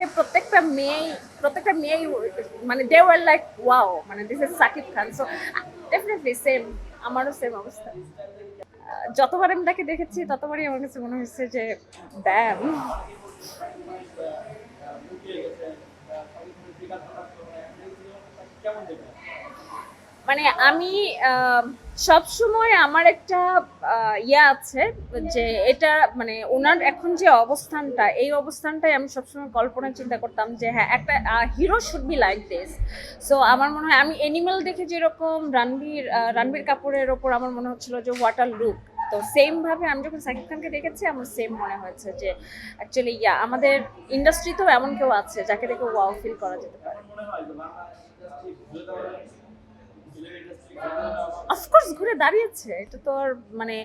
প্রত্যেকটা মেয়ে প্রত্যেকটা মেয়ে মানে দে ওয়ার লাইক ওয়াও মানে this is Shakib Khan so definitely same আমারও সেম অবস্থা। যতবার আমি তাকে দেখেছি, ততবারই আমার কাছে মনে হয়েছে যে ব্যাম মানে আমি সব সময় আমার একটা ইয়ে আছে যে এটা মানে ওনার এখন যে অবস্থানটা এই অবস্থানটাই আমি সবসময় কল্পনা চিন্তা করতাম যে হ্যাঁ একটা hero should be like this so আমার মনে হয় আমি এনিমেল দেখে যেরকম রণবীর আহ, রণবীর কাপুরের ওপর আমার মনে হচ্ছিল যে ওয়াটার লুক তো সেম ভাবে আমি যখন সাকিব খানকে দেখেছি আমার সেম মনে হয়েছে যে অ্যাকচুয়ালি ইয়া আমাদের ইন্ডাস্ট্রিতেও এমন কেউ আছে যাকে দেখে ওয়াও ফিল করা যেতে পারে। অফকোর্স ঘুরে দাঁড়িয়েছে। এটা তো আর মানে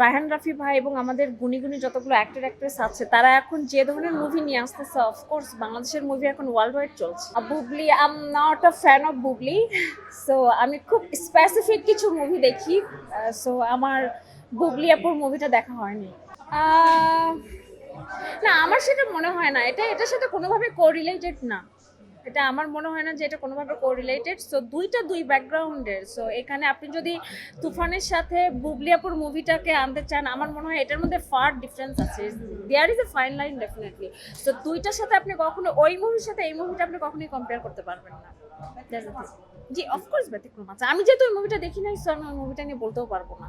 রায়হান রাফি ভাই এবং আমাদের গুণী গুণী যতগুলো অ্যাক্টর অ্যাক্ট্রেস আছে, তারা এখন যে ধরনের মুভি নিয়ে আসতেছে অফকোর্স বাংলাদেশের মুভি এখন ওয়ার্ল্ড ওয়াইড চলছে Bubly I am not a fan of Bubly so আমি খুব স্পেসিফিক কিছু মুভি দেখি সো আমার বুবলি আপুর মুভিটা দেখা হয়নি। না, আমার সেটা মনে হয় না। এটা, এটার সাথে কোনোভাবে কোরিলেটেড না। এটা আমার মনে হয় না যে এটা কোনোভাবে কোরিলেটেড সো দুইটা দুই ব্যাকগ্রাউন্ডের সো এখানে আপনি যদি তুফানের সাথে বুবলিয়াপুর মুভিটাকে আনতে চান আমার মনে হয় এটার মধ্যে ফার ডিফারেন্স আছে। There is a fine line definitely so দুইটার সাথে আপনি কখনো ওই মুভির সাথে এই মুভিটা আপনি কখনোই কম্পেয়ার করতে পারবেন না. জি অফকোর্স ব্যতিক্রম আছে। আমি যেহেতু ওই মুভিটা দেখি নাই সো আমি ওই মুভিটা নিয়ে বলতেও পারব না।